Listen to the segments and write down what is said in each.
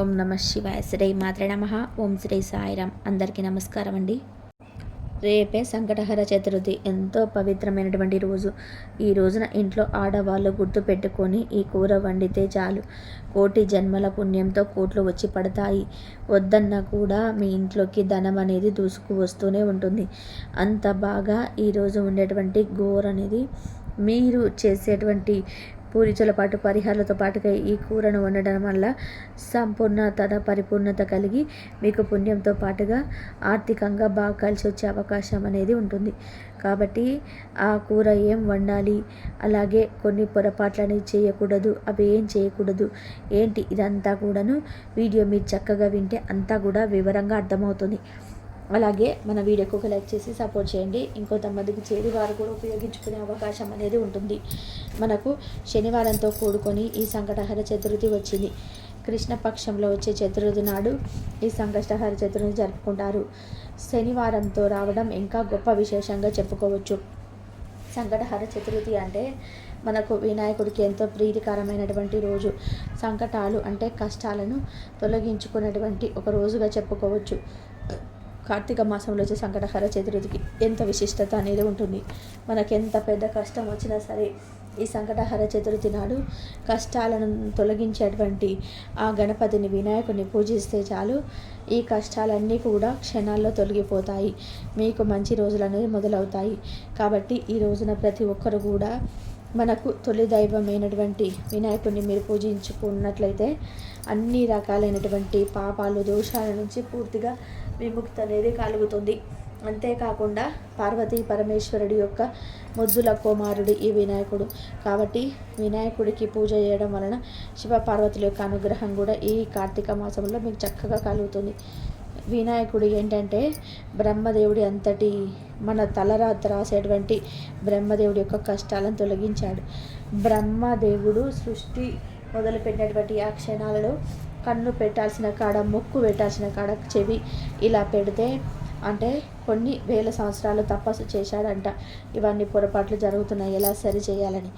ఓం నమ శివాయ. శ్రీ మాత్ర నమ. ఓం శ్రీ సాయిరామ్ అందరికీ నమస్కారం అండి. రేపే సంకటహర చతుర్థి. ఎంతో పవిత్రమైనటువంటి రోజు. ఈ రోజున ఇంట్లో ఆడవాళ్ళు గుర్తు పెట్టుకొని ఈ కూర వండితే చాలు. కోటి జన్మల పుణ్యంతో కోట్లు వచ్చి పడతాయి. వద్దన్నా కూడా మీ ఇంట్లోకి ధనం అనేది దూసుకు వస్తూనే ఉంటుంది. అంత బాగా ఈరోజు ఉండేటువంటి గోర్ అనేది మీరు చేసేటువంటి పూరిచల పాటు పరిహారాలతో పాటుగా ఈ కూరను వండడం వల్ల సంపూర్ణత పరిపూర్ణత కలిగి మీకు పుణ్యంతో పాటుగా ఆర్థికంగా బాగా కలిసి వచ్చే అవకాశం అనేది ఉంటుంది. కాబట్టి ఆ కూర ఏం వండాలి? అలాగే కొన్ని పొరపాట్లని చేయకూడదు అవి ఏం చేయకూడదు ఏంటి ఇదంతా కూడాను? వీడియో మీరు చక్కగా వింటే అంతా కూడా వివరంగా అర్థమవుతుంది. అలాగే మన వీడియోకి ఒక లైక్ చేసి సపోర్ట్ చేయండి. ఇంకొంతమందికి చేరి వారు కూడా ఉపయోగించుకునే అవకాశం అనేది ఉంటుంది. మనకు శనివారంతో కూడుకొని ఈ సంకటహర చతుర్థి వచ్చింది. కృష్ణపక్షంలో వచ్చే చతుర్థి నాడు ఈ సంకటహర చతుర్థి జరుపుకుంటారు. శనివారంతో రావడం ఇంకా గొప్ప విశేషంగా చెప్పుకోవచ్చు. సంకటహర చతుర్థి అంటే మనకు వినాయకుడికి ఎంతో ప్రీతికరమైనటువంటి రోజు. సంకటాలు అంటే కష్టాలను తొలగించుకున్నటువంటి ఒక రోజుగా చెప్పుకోవచ్చు. కార్తీక మాసంలో వచ్చే సంకటహర చతుర్థికి ఎంత విశిష్టత అనేది ఉంటుంది. మనకు ఎంత పెద్ద కష్టం వచ్చినా సరే ఈ సంకటహర చతుర్థి నాడు కష్టాలను తొలగించేటువంటి ఆ గణపతిని వినాయకుడిని పూజిస్తే చాలు. ఈ కష్టాలన్నీ కూడా క్షణాల్లో తొలగిపోతాయి. మీకు మంచి రోజులు అనేది మొదలవుతాయి. కాబట్టి ఈ రోజున ప్రతి ఒక్కరు కూడా మనకు తొలి దైవమైనటువంటి వినాయకుడిని మీరు పూజించుకున్నట్లయితే అన్ని రకాలైనటువంటి పాపాలు దోషాల నుంచి పూర్తిగా విముక్తి అనేది కలుగుతుంది. అంతేకాకుండా పార్వతీ పరమేశ్వరుడి యొక్క ముద్దుల కుమారుడు ఈ వినాయకుడు. కాబట్టి వినాయకుడికి పూజ చేయడం వలన శివ పార్వతుల యొక్క అనుగ్రహం కూడా ఈ కార్తీక మాసంలో మీకు చక్కగా కలుగుతుంది. వినాయకుడు ఏంటంటే బ్రహ్మదేవుడి అంతటి మన తలరాత రాసేటువంటి బ్రహ్మదేవుడి యొక్క కష్టాలను తొలగించాడు. బ్రహ్మదేవుడు సృష్టి మొదలుపెట్టినటువంటి ఆ క్షణాలలో కన్ను పెట్టాల్సిన కాడ ముక్కు పెట్టాల్సిన కాడ చెవి ఇలా పెడితే అంటే కొన్ని వేల సంవత్సరాలు తపస్సు చేశాడంట. ఇవన్నీ పొరపాట్లు జరుగుతున్నాయి. ఎలా సరి చేయాలని?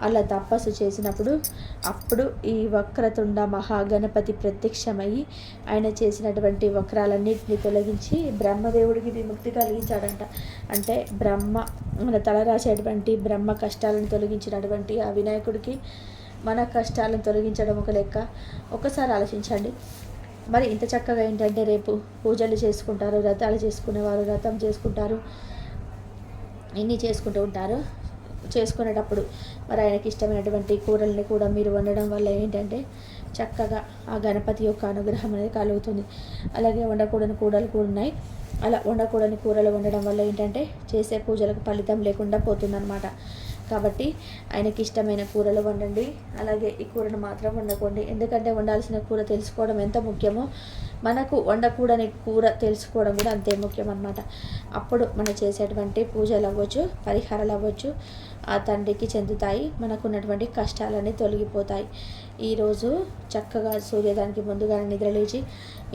అలా తపస్సు చేసినప్పుడు అప్పుడు ఈ వక్రతుండ మహాగణపతి ప్రత్యక్షమయ్యి ఆయన చేసినటువంటి వక్రాలన్నింటినీ తొలగించి బ్రహ్మదేవుడికి విముక్తి కలిగించాడంట. అంటే బ్రహ్మ మన తల రాసేటువంటి బ్రహ్మ కష్టాలను తొలగించినటువంటి ఆ వినాయకుడికి మన కష్టాలను తొలగించడం ఒక లెక్క. ఒకసారి ఆలోచించండి. మరి ఇంత చక్కగా ఏంటంటే రేపు పూజలు చేసుకుంటారు వ్రతాలు చేసుకునేవారు వ్రతం చేసుకుంటారు ఇన్ని చేసుకుంటూ ఉంటారు. చేసుకునేటప్పుడు మరి ఆయనకి ఇష్టమైనటువంటి కూరల్ని కూడా మీరు వండడం వల్ల ఏంటంటే చక్కగా ఆ గణపతి యొక్క అనుగ్రహం అనేది కలుగుతుంది. అలాగే వండకూడని కూరలు కూడా ఉన్నాయి. అలా వండకూడని కూరలు వండడం వల్ల ఏంటంటే చేసే పూజలకు ఫలితం లేకుండా పోతుందన్నమాట. కాబట్టి ఆయనకి ఇష్టమైన కూరలు వండండి. అలాగే ఈ కూరను మాత్రం వండకండి. ఎందుకంటే వండాల్సిన కూర తెలుసుకోవడం ఎంత ముఖ్యమో మనకు వండకూడని కూర తెలుసుకోవడం కూడా అంతే ముఖ్యం అనమాట అప్పుడు మనం చేసేటువంటి పూజలు అవ్వచ్చు పరిహారాలు అవ్వచ్చు ఆ తండ్రికి చెందుతాయి. మనకు ఉన్నటువంటి కష్టాలన్నీ తొలగిపోతాయి. ఈరోజు చక్కగా సూర్యదానికి ముందుగానే నిద్రలేచి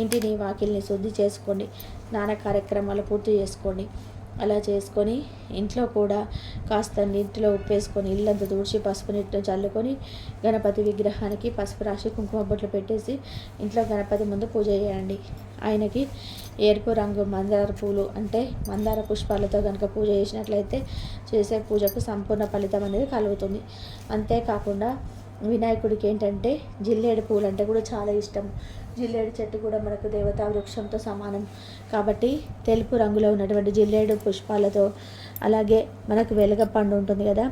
ఇంటిని వాకిల్ని శుద్ధి చేసుకోండి. స్నాన కార్యక్రమాలు పూర్తి చేసుకోండి. అలా చేసుకొని ఇంట్లో కూడా కాస్త నీటిలో ఉప్పేసుకొని ఇల్లంతా తుడిచి పసుపు నీటితో చల్లుకొని గణపతి విగ్రహానికి పసుపు రాసి కుంకుమ బొట్లు పెట్టేసి ఇంట్లో గణపతి ముందు పూజ చేయండి. ఆయనకి ఎరుపు రంగు మందార పూలు అంటే మందార పుష్పాలతో కనుక పూజ చేసినట్లయితే చేసే పూజకు సంపూర్ణ ఫలితం అనేది కలుగుతుంది. అంతేకాకుండా వినాయకుడికి ఏంటంటే జిల్లేడు పూలు అంటే కూడా చాలా ఇష్టం. జిల్లేడు చెట్టు కూడా మనకు దేవతా వృక్షంతో సమానం. కాబట్టి తెలుపు రంగులో ఉన్నటువంటి జిల్లేడు పుష్పాలతో అలాగే మనకు వెలగపండు ఉంటుంది కదా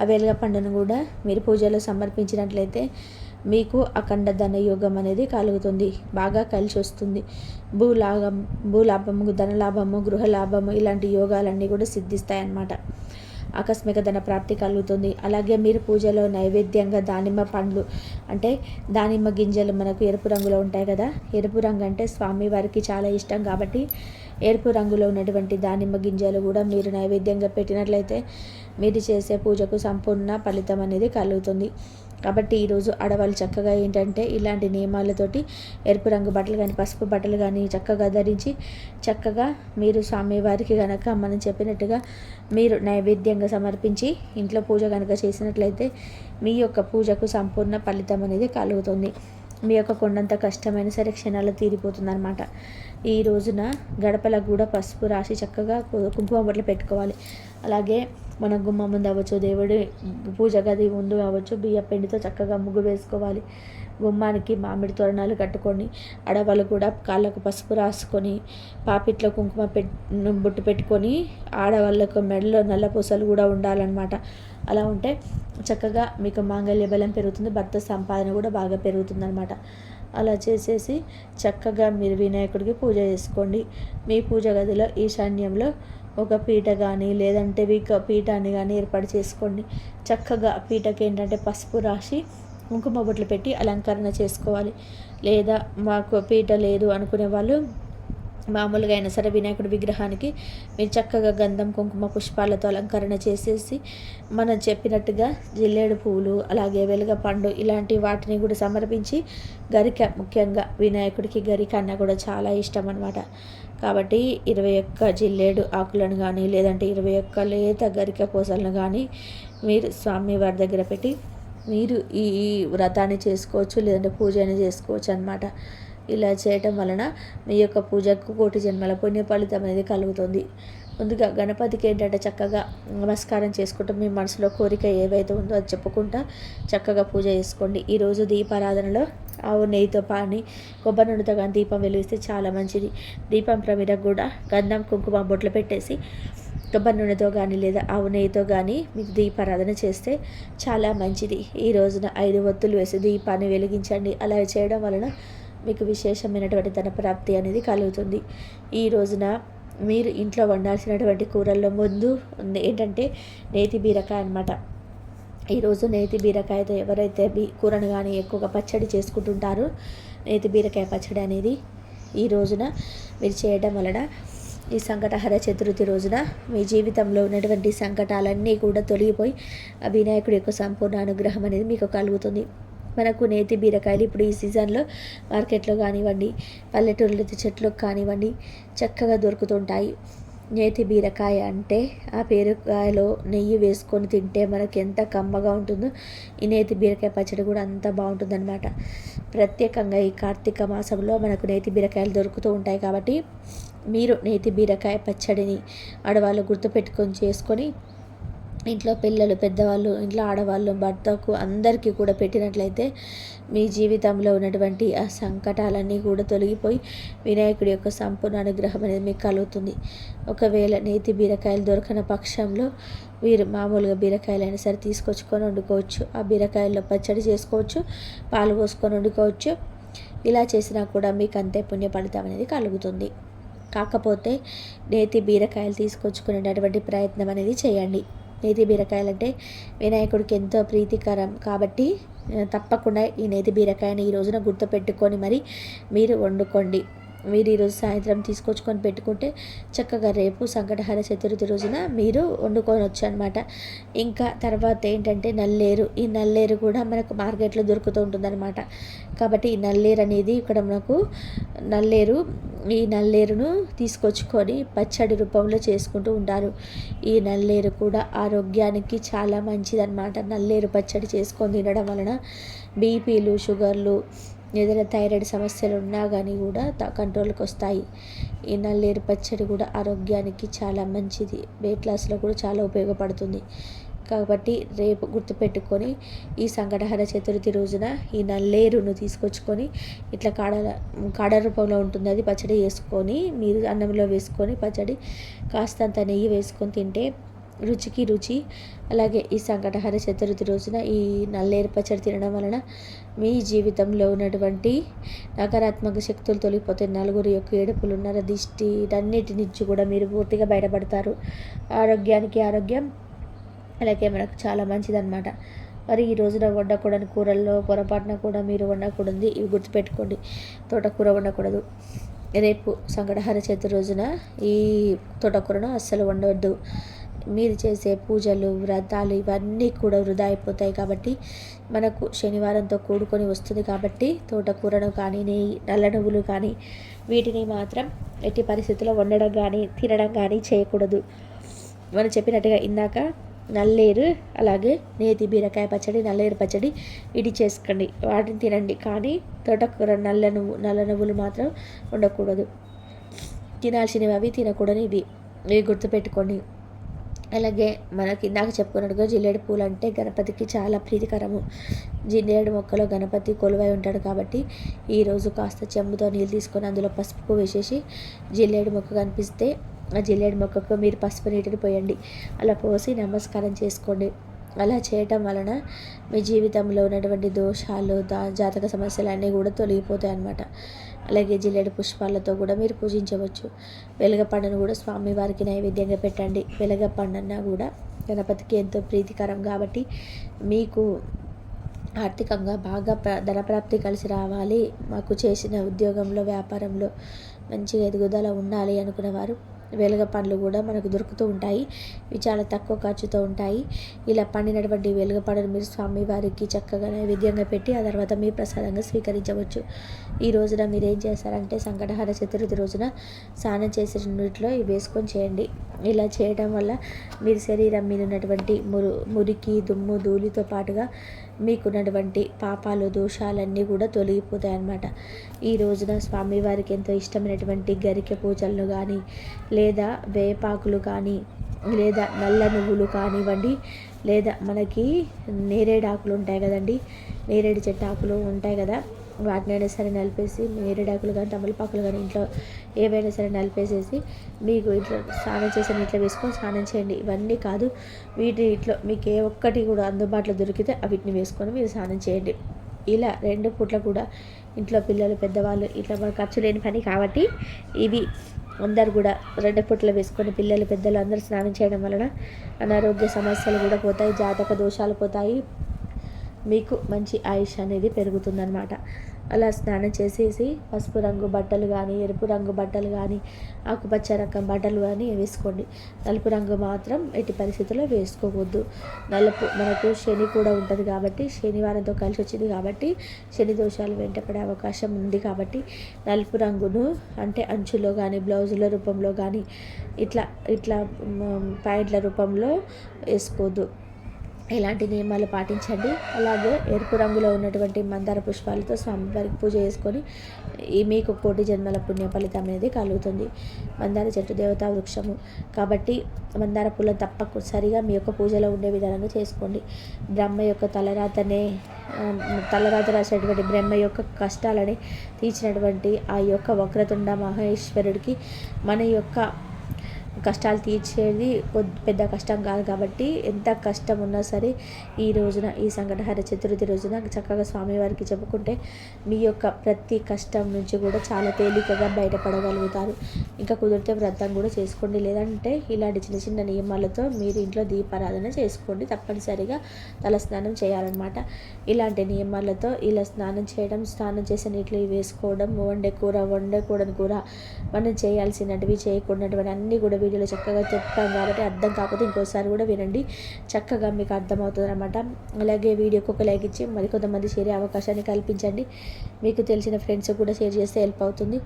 ఆ వెలగపండును కూడా మీరు పూజలో సమర్పించినట్లయితే మీకు అఖండ ధన యోగం అనేది కలుగుతుంది. బాగా కలిసి వస్తుంది. భూలాభం భూలాభము ధనలాభము గృహలాభము ఇలాంటి యోగాలన్నీ కూడా సిద్ధిస్తాయి అన్నమాట ఆకస్మిక ధన ప్రాప్తి కలుగుతుంది. అలాగే మీరు పూజలో నైవేద్యంగా దానిమ్మ పండ్లు అంటే దానిమ్మ గింజలు మనకు ఎరుపు రంగులో ఉంటాయి కదా. ఎరుపు రంగు అంటే స్వామి వారికి చాలా ఇష్టం కాబట్టి ఎరుపు రంగులో ఉన్నటువంటి దానిమ్మ గింజలు కూడా మీరు నైవేద్యంగా పెట్టినట్లయితే మీరు చేసే పూజకు సంపూర్ణ ఫలితం అనేది కలుగుతుంది. కాబట్టి ఈరోజు ఆడవాళ్ళు చక్కగా ఏంటంటే ఇలాంటి నియమాలతోటి ఎరుపు రంగు బట్టలు కానీ పసుపు బట్టలు కానీ చక్కగా ధరించి చక్కగా మీరు స్వామివారికి కనుక మనం చెప్పినట్టుగా మీరు నైవేద్యంగా సమర్పించి ఇంట్లో పూజ కనుక చేసినట్లయితే మీ యొక్క పూజకు సంపూర్ణ ఫలితం అనేది కలుగుతుంది. మీ యొక్క కొండంత కష్టమైన సరే క్షణాలు తీరిపోతుందన్నమాట. ఈ రోజున గడపలకు కూడా పసుపు రాసి చక్కగా కుంకుమ బొట్లు పెట్టుకోవాలి. అలాగే మన గుమ్మ ముందు అవ్వచ్చు దేవుడి పూజ గది ముందు అవ్వచ్చు బియ్య పిండితో చక్కగా ముగ్గు వేసుకోవాలి. గుమ్మానికి మామిడి తోరణాలు కట్టుకొని ఆడవాళ్ళు కూడా కాళ్ళకు పసుపు రాసుకొని పాపిట్లో కుంకుమ పెట్ బొట్టు పెట్టుకొని ఆడవాళ్ళకు మెడలో నల్ల పూసలు కూడా ఉండాలన్నమాట. అలా ఉంటే చక్కగా మీకు మాంగళ్య బలం పెరుగుతుంది భర్త సంపాదన కూడా బాగా పెరుగుతుందన్నమాట. అలా చేసేసి చక్కగా మీరు వినాయకుడికి పూజ చేసుకోండి. మీ పూజ గదిలో ఈశాన్యంలో ఒక పీట కానీ లేదంటే ఒక పీఠాన్ని కానీ ఏర్పాటు చేసుకోండి. చక్కగా పీటకి ఏంటంటే పసుపు రాసి కుంకుమ బొట్లు పెట్టి అలంకరణ చేసుకోవాలి. లేదా మాకు పీట లేదు అనుకునే వాళ్ళు మామూలుగా అయినా సరే వినాయకుడి విగ్రహానికి మీరు చక్కగా గంధం కుంకుమ పుష్పాలతో అలంకరణ చేసేసి మనం చెప్పినట్టుగా జిల్లేడు పువ్వులు అలాగే వెలుగ పండు ఇలాంటి వాటిని కూడా సమర్పించి గరిక ముఖ్యంగా వినాయకుడికి గరిక అన్న కూడా చాలా ఇష్టం అనమాట కాబట్టి ఇరవై ఒక్క జిల్లేడు ఆకులను కానీ లేదంటే ఇరవై ఒక్క లేత గరిక పూసలను కానీ మీరు స్వామివారి దగ్గర పెట్టి మీరు ఈ ఈ వ్రతాన్ని చేసుకోవచ్చు లేదంటే పూజని చేసుకోవచ్చు అనమాట ఇలా చేయటం వలన మీ యొక్క పూజకు కోటి జన్మల పుణ్య ఫలితం అనేది కలుగుతుంది. ముందుగా గణపతికి ఏంటంటే చక్కగా నమస్కారం చేసుకుంటూ మీ మనసులో కోరిక ఏవైతే ఉందో అది చెప్పుకుంటా చక్కగా పూజ చేసుకోండి. ఈరోజు దీపారాధనలో ఆవు నెయ్యితో పాని కొబ్బరి నూనెతో కానీ దీపం వెలిగిస్తే చాలా మంచిది. దీపం ప్రమిదకు కూడా గంధం కుంకుమ బొట్లు పెట్టేసి కొబ్బరి నూనెతో కానీ లేదా ఆవు నెయ్యితో కానీ మీకు దీపారాధన చేస్తే చాలా మంచిది. ఈ రోజున ఐదు ఒత్తులు వేసి దీపాన్ని వెలిగించండి. అలా చేయడం వలన మీకు విశేషమైనటువంటి ధన ప్రాప్తి అనేది కలుగుతుంది. ఈ రోజున మీరు ఇంట్లో వండాల్సినటువంటి కూరల్లో ముందు ఉంది ఏంటంటే నేతి బీరకాయ అనమాట ఈరోజు నేతి బీరకాయతో ఎవరైతే బీ కూరను కానీ ఎక్కువగా పచ్చడి చేసుకుంటుంటారో నేతి బీరకాయ పచ్చడి అనేది ఈ రోజున మీరు చేయడం వలన ఈ సంకటహర చతుర్థి రోజున మీ జీవితంలో ఉన్నటువంటి సంకటాలన్నీ కూడా తొలగిపోయి ఆ వినాయకుడి యొక్క సంపూర్ణ అనుగ్రహం అనేది మీకు కలుగుతుంది. మనకు నేతి బీరకాయలు ఇప్పుడు ఈ సీజన్లో మార్కెట్లో కానివ్వండి పల్లెటూరులో చెట్లకు కానివ్వండి చక్కగా దొరుకుతుంటాయి. నేతి బీరకాయ అంటే ఆ బీరకాయలో నెయ్యి వేసుకొని తింటే మనకి ఎంత కమ్మగా ఉంటుందో ఈ నేతి బీరకాయ పచ్చడి కూడా అంత బాగుంటుందన్నమాట. ప్రత్యేకంగా ఈ కార్తీక మాసంలో మనకు నేతి బీరకాయలు దొరుకుతూ ఉంటాయి కాబట్టి మీరు నేతి బీరకాయ పచ్చడిని ఆడవాళ్ళు గుర్తుపెట్టుకొని చేసుకొని ఇంట్లో పిల్లలు పెద్దవాళ్ళు ఇంట్లో ఆడవాళ్ళు భర్తకు అందరికీ కూడా పెట్టినట్లయితే మీ జీవితంలో ఉన్నటువంటి ఆ సంకటాలన్నీ కూడా తొలగిపోయి వినాయకుడి యొక్క సంపూర్ణ అనుగ్రహం అనేది మీకు కలుగుతుంది. ఒకవేళ నేతి బీరకాయలు దొరకని పక్షంలో మీరు మామూలుగా బీరకాయలైనా సరే తీసుకొచ్చుకొని వండుకోవచ్చు. ఆ బీరకాయల్లో పచ్చడి చేసుకోవచ్చు పాలు పోసుకొని వండుకోవచ్చు. ఇలా చేసినా కూడా మీకు అంతే పుణ్య ఫలితం అనేది కలుగుతుంది. కాకపోతే నేతి బీరకాయలు తీసుకొచ్చుకునేటటువంటి ప్రయత్నం అనేది చేయండి. నేతి బీరకాయలు అంటే వినాయకుడికి ఎంతో ప్రీతికరం కాబట్టి తప్పకుండా ఈ నేతి బీరకాయని ఈ రోజున గుర్తుపెట్టుకొని మరి మీరు వండుకోండి. మీరు ఈరోజు సాయంత్రం తీసుకొచ్చుకొని పెట్టుకుంటే చక్కగా రేపు సంకటహర చతుర్థి రోజున మీరు వండుకోవచ్చు అనమాట ఇంకా తర్వాత ఏంటంటే నల్లేరు. ఈ నల్లేరు కూడా మనకు మార్కెట్లో దొరుకుతూ ఉంటుందన్నమాట. కాబట్టి ఈ నల్లేరు అనేది ఇక్కడ మనకు నల్లేరు ఈ నల్లేరును తీసుకొచ్చుకొని పచ్చడి రూపంలో చేసుకుంటూ ఉంటారు. ఈ నల్లేరు కూడా ఆరోగ్యానికి చాలా మంచిదన్నమాట. నల్లేరు పచ్చడి చేసుకొని తినడం వలన బీపీలు షుగర్లు ఏదైనా థైరాయిడ్ సమస్యలు ఉన్నా కానీ కూడా కంట్రోల్కి వస్తాయి ఈ నల్లేరు పచ్చడి కూడా ఆరోగ్యానికి చాలా మంచిది. వెయిట్ లాస్లో కూడా చాలా ఉపయోగపడుతుంది. కాబట్టి రేపు గుర్తుపెట్టుకొని ఈ సంకటహర చతుర్థి రోజున ఈ నల్లేరును తీసుకొచ్చుకొని ఇట్లా కాడ కాడ రూపంలో ఉంటుంది అది పచ్చడి వేసుకొని మీరు అన్నంలో వేసుకొని పచ్చడి కాస్తంత నెయ్యి వేసుకొని తింటే రుచికి రుచి. అలాగే ఈ సంకటహర చతుర్థి రోజున ఈ నల్లేరు పచ్చడి తినడం వలన మీ జీవితంలో ఉన్నటువంటి నకారాత్మక శక్తులు తొలగిపోతే నలుగురు యొక్క ఏడుపులు నర దిష్టి అన్నిటి నుంచి కూడా మీరు పూర్తిగా బయటపడతారు. ఆరోగ్యానికి ఆరోగ్యం అలాగే మనకు చాలా మంచిదన్నమాట. మరి ఈ రోజున వండకూడని కూరల్లో పొరపాటున కూడా మీరు వండకూడదు ఇవి గుర్తుపెట్టుకోండి. తోటకూర వండకూడదు. రేపు సంకటహర చతుర్థి రోజున ఈ తోటకూరను అస్సలు వండవద్దు. మీరు చేసే పూజలు వ్రతాలు ఇవన్నీ కూడా వృధా అయిపోతాయి కాబట్టి మనకు శనివారంతో కూడుకొని వస్తుంది కాబట్టి తోటకూరను కానీ నెయ్యి నల్ల నువ్వులు కానీ వీటిని మాత్రం ఎట్టి పరిస్థితుల్లో వండడం కానీ తినడం కానీ చేయకూడదు. మనం చెప్పినట్టుగా ఇందాక నల్లేరు అలాగే నేతి బీరకాయ పచ్చడి నల్లేరు పచ్చడి ఇది చేసుకోండి. వాటిని తినండి కానీ తోటకూర నల్ల నువ్వు నల్ల నువ్వులు మాత్రం ఉండకూడదు తినాల్సినవి అవి తినకూడని ఇవి ఇవి గుర్తుపెట్టుకోండి. అలాగే మనకి ఇందాక చెప్పుకున్నట్టుగా జిల్లేడు పూలు అంటే గణపతికి చాలా ప్రీతికరము. జిల్లేడు మొక్కలో గణపతి కొలువై ఉంటాడు కాబట్టి ఈరోజు కాస్త చెంబుతో నీళ్ళు తీసుకొని అందులో పసుపు వేసేసి జిల్లేడు మొక్క కనిపిస్తే ఆ జిల్లేడు మొక్కకు మీరు పసుపు నీటిని పోయండి. అలా పోసి నమస్కారం చేసుకోండి. అలా చేయటం వలన మీ జీవితంలో ఉన్నటువంటి దోషాలు దా జాతక సమస్యలు అన్నీ కూడా తొలగిపోతాయి అన్నమాట అలాగే జిల్లెడు పుష్పాలతో కూడా మీరు పూజించవచ్చు. వెలగపండును కూడా స్వామివారికి నైవేద్యంగా పెట్టండి. వెలగపండన్నా కూడా గణపతికి ఎంతో ప్రీతికరం కాబట్టి మీకు ఆర్థికంగా బాగా ప్ర ధనప్రాప్తి కలిసి రావాలి. మాకు చేసిన ఉద్యోగంలో వ్యాపారంలో మంచిగా ఎదుగుదల ఉండాలి అనుకునేవారు వెలగ పండ్లు కూడా మనకు దొరుకుతూ ఉంటాయి. ఇవి చాలా తక్కువ ఖర్చుతో ఉంటాయి. ఇలా పండినటువంటి వెలుగ పండును మీరు స్వామివారికి చక్కగా నైవేద్యంగా పెట్టి ఆ తర్వాత మీ ప్రసాదంగా స్వీకరించవచ్చు. ఈ రోజున మీరు ఏం చేస్తారంటే సంకటహార చతుర్థి రోజున స్నానం చేసే నీటిలో ఇవి వేసుకొని చేయండి. ఇలా చేయడం వల్ల మీరు శరీరం మీద ఉన్నటువంటి మురు మురికి దుమ్ము ధూళితో పాటుగా మీకున్నటువంటి పాపాలు దోషాలన్నీ కూడా తొలగిపోతాయి అన్నమాట ఈ రోజున స్వామివారికి ఎంతో ఇష్టమైనటువంటి గరిక పూజలను కానీ లేదా వేపాకులు కానీ లేదా నల్ల నువ్వులు కానివ్వండి లేదా మనకి నేరేడు ఆకులు ఉంటాయి కదండి నేరేడు చెట్టు ఆకులు ఉంటాయి కదా వాటినైనా సరే నలిపేసి నేరేడాకులు కానీ తమలపాకులు కానీ ఇంట్లో ఏవైనా సరే నలిపేసేసి మీకు ఇట్లా స్నానం చేసిన ఇట్లా వేసుకొని స్నానం చేయండి. ఇవన్నీ కాదు వీటి ఇట్లా మీకు ఏ ఒక్కటి కూడా అందుబాటులో దొరికితే వీటిని వేసుకొని మీరు స్నానం చేయండి. ఇలా రెండు పూట్ల కూడా ఇంట్లో పిల్లలు పెద్దవాళ్ళు ఇట్లా ఖర్చు లేని పని కాబట్టి ఇవి అందరు కూడా రెండు పూటలు వేసుకొని పిల్లలు పెద్దలు అందరూ స్నానం చేయడం వలన అనారోగ్య సమస్యలు కూడా పోతాయి జాతక దోషాలు పోతాయి. మీకు మంచి ఆయుష్ అనేది పెరుగుతుందనమాట అలా స్నానం చేసేసి పసుపు రంగు బట్టలు కానీ ఎరుపు రంగు బట్టలు కానీ ఆకుపచ్చ రకం బట్టలు కానీ వేసుకోండి. నలుపు రంగు మాత్రం ఎట్టి పరిస్థితుల్లో వేసుకోవద్దు. నలుపు మనకు శని కూడా ఉంటుంది కాబట్టి శనివారంతో కలిసి వచ్చింది కాబట్టి శని దోషాలు వెంటపడే అవకాశం ఉంది కాబట్టి నలుపు రంగును అంటే అంచులో కానీ బ్లౌజుల రూపంలో కానీ ఇట్లా ఇట్లా ప్యాంట్ల రూపంలో వేసుకోవద్దు. ఇలాంటి నియమాలు పాటించండి? అలాగే ఎరుపు రంగులో ఉన్నటువంటి మందార పుష్పాలతో స్వామివారికి పూజ చేసుకొని ఈ మీకు కోటి జన్మల పుణ్య ఫలితం అనేది కలుగుతుంది. మందార చెట్టు దేవతా వృక్షము. కాబట్టి మందార పూల తప్పనిసరిగా మీ యొక్క పూజలో ఉండే విధానంగా చేసుకోండి. బ్రహ్మ యొక్క తలరాతనే తలరాత రాసినటువంటి బ్రహ్మ యొక్క కష్టాలని తీర్చినటువంటి ఆ యొక్క వక్రతుండ మహేశ్వరుడికి మన యొక్క కష్టాలు తీర్చేది పెద్ద కష్టం కాదు కాబట్టి ఎంత కష్టం ఉన్నా సరే ఈ రోజున ఈ సంకటహర చతుర్థి రోజున చక్కగా స్వామివారికి చెప్పుకుంటే మీ యొక్క ప్రతి కష్టం నుంచి కూడా చాలా తేలికగా బయటపడగలుగుతారు. ఇంకా కుదిరితే వ్రతం కూడా చేసుకోండి. లేదంటే ఇలాంటి చిన్న చిన్న నియమాలతో మీరు ఇంట్లో దీపారాధన చేసుకోండి. తప్పనిసరిగా తల స్నానం చేయాలన్నమాట. ఇలాంటి నియమాలతో ఇలా స్నానం చేయడం స్నానం చేసే నీటిలో వేసుకోవడం వండే కూర వండకూడని కూర మనం చేయాల్సినవి చేయకూడనటువంటి అన్నీ కూడా వీడియోలో చక్కగా చెప్పాం కాబట్టి అర్థం కాకపోతే ఇంకోసారి కూడా వినండి. చక్కగా మీకు అర్థమవుతుంది అనమాట అలాగే వీడియోకి ఒక లైక్ ఇచ్చి మరి కొంతమంది చేరే అవకాశాన్ని కల్పించండి. మీకు తెలిసిన ఫ్రెండ్స్ కూడా షేర్ చేస్తే హెల్ప్ అవుతుంది.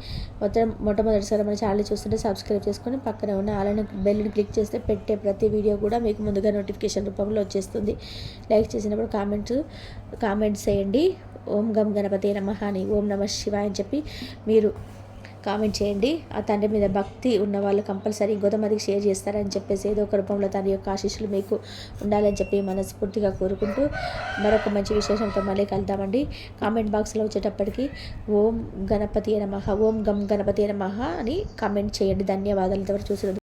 మొత్తం మొట్టమొదటిసారి మన ఛానల్ చూస్తుంటే సబ్స్క్రైబ్ చేసుకొని పక్కన ఉన్న అలానే బెల్ని క్లిక్ చేస్తే పెట్టే ప్రతి వీడియో కూడా మీకు ముందుగా నోటిఫికేషన్ రూపంలో వచ్చేస్తుంది. లైక్ చేసినప్పుడు కామెంట్స్ కామెంట్స్ చేయండి. ఓం గం గణపతి నమ అని ఓం నమ శివాయ అని చెప్పి మీరు కామెంట్ చేయండి. ఆ తండ్రి మీద భక్తి ఉన్న వాళ్ళు కంపల్సరీ మందికి షేర్ చేస్తారని చెప్పేసి ఏదో ఒక రూపంలో తండ్రి యొక్క ఆశీస్సులు మీకు ఉండాలని చెప్పి మనస్ఫూర్తిగా కోరుకుంటూ మరొక మంచి విశేషంతో మళ్ళీ కలుద్దామండి. కామెంట్ బాక్స్లో వచ్చేటప్పటికి ఓం గణపతి నమః ఓం గం గణపతి నమః అని కామెంట్ చేయండి. ధన్యవాదాలు. ఇంతవరకు చూసినందుకు